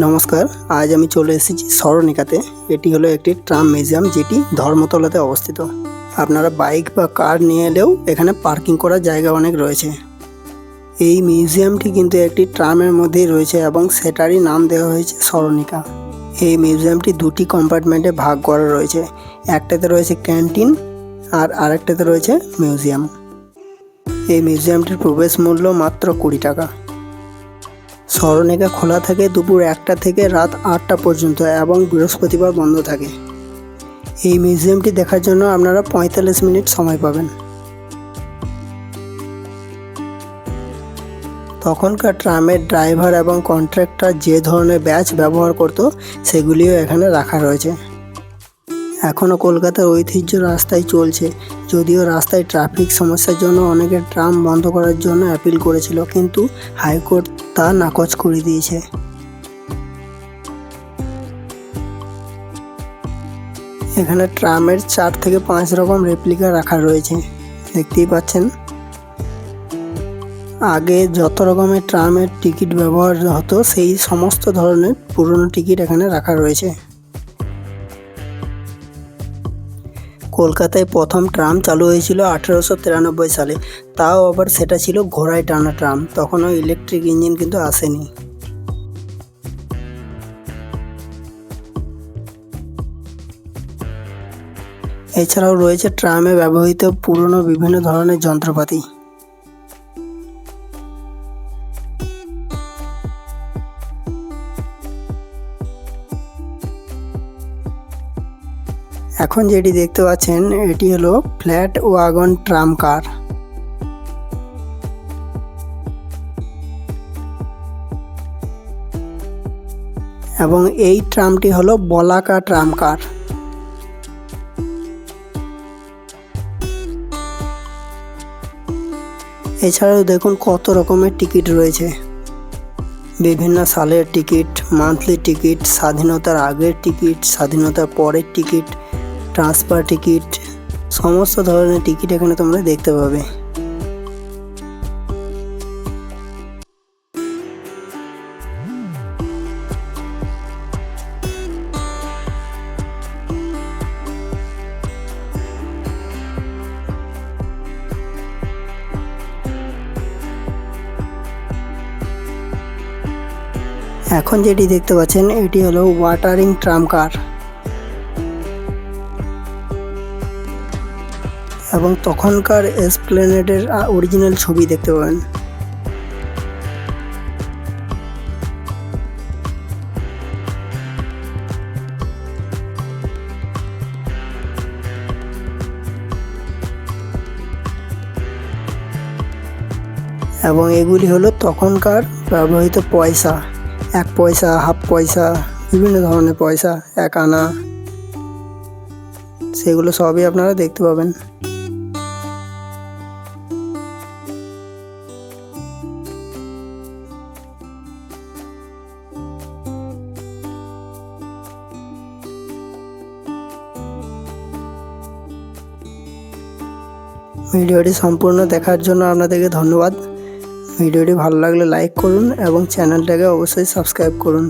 নমস্কার, আজ আমি চলে এসেছি স্মরণিকাতে এটি হলো একটি ট্রাম মিউজিয়াম যেটি ধর্মতলাতে অবস্থিত। আপনারা বাইক বা কার নিয়ে এলেও এখানে পার্কিং করার জায়গা অনেক রয়েছে। এই মিউজিয়ামটি কিন্তু একটি ট্রামের মধ্যেই রয়েছে এবং সেটারই নাম দেওয়া হয়েছে স্মরণিকা এই মিউজিয়ামটি দুটি কম্পার্টমেন্টে ভাগ করা রয়েছে। একটাতে রয়েছে ক্যান্টিন আর আরেকটাতে রয়েছে মিউজিয়াম। এই মিউজিয়ামটির প্রবেশ মূল্য মাত্র কুড়ি টাকা। স্মরণিকা খোলা থাকে দুপুর একটা থেকে রাত আটটা পর্যন্ত এবং বৃহস্পতিবার বন্ধ থাকে। এই মিউজিয়ামটি দেখার জন্য আপনারা পঁয়তাল্লিশ মিনিট সময় পাবেন। তখনকার ট্রামের ড্রাইভার এবং কন্ট্রাক্টর যে ধরনের ব্যাচ ব্যবহার করত, সেগুলিও এখানে রাখা রয়েছে। এখনও কলকাতার ঐতিহ্য রাস্তায় চলছে। যদিও রাস্তায় ট্রাফিক সমস্যার জন্য অনেকে ট্রাম বন্ধ করার জন্য অ্যাপিল করেছিল, কিন্তু হাইকোর্ট তা নাকচ করে দিয়েছে। এখানে ট্রামের চার থেকে পাঁচ রকম রেপ্লিকা রাখা রয়েছে। দেখতেই পাচ্ছেন? আগে যত রকমের ট্রামের টিকিট ব্যবহার হতো, সেই সমস্ত ধরনের পুরনো টিকিট এখানে রাখা রয়েছে। কলকাতায় প্রথম ট্রাম চালু হয়েছিল আঠেরোশো তিরানব্বই সালে। তাও আবার সেটা ছিল ঘোড়ায় টানা ট্রাম। তখনও ইলেকট্রিক ইঞ্জিন কিন্তু আসেনি। এছাড়াও রয়েছে ট্রামে ব্যবহৃত পুরনো বিভিন্ন ধরনের যন্ত্রপাতি। এখন যেটি দেখতে পাচ্ছেন, এটি হলো ফ্ল্যাট ওয়াগন ট্রাম কার। এবং এই ট্রামটি হলো বলাকা ট্রাম কার। এছাড়াও দেখুন কত রকমের টিকিট রয়েছে। বিভিন্ন সালের টিকিট, মান্থলি টিকিট, স্বাধীনতার আগের টিকিট, স্বাধীনতার পরের টিকিট ট্রান্সফার টিকিট সমস্ত ধরনের টিকিট এখানে তোমরা দেখতে পাবে। এখন যেটি দেখতে পাচ্ছেন, এটি হলো ওয়াটারিং ট্রাম কার এবং তখনকার এসপ্লেনেডের অরিজিনাল ছবি দেখতে পাবেন। এবং এগুলি হলো তখনকার ব্যবহৃত পয়সা। এক পয়সা, হাফ পয়সা, বিভিন্ন ধরনের পয়সা, এক আনা। সেগুলো সবই আপনারা দেখতে পাবেন। ভিডিওটি সম্পূর্ণ দেখার জন্য আপনাদেরকে ধন্যবাদ। ভিডিওটি ভালো লাগলে লাইক করুন এবং চ্যানেলটাকে অবশ্যই সাবস্ক্রাইব করুন।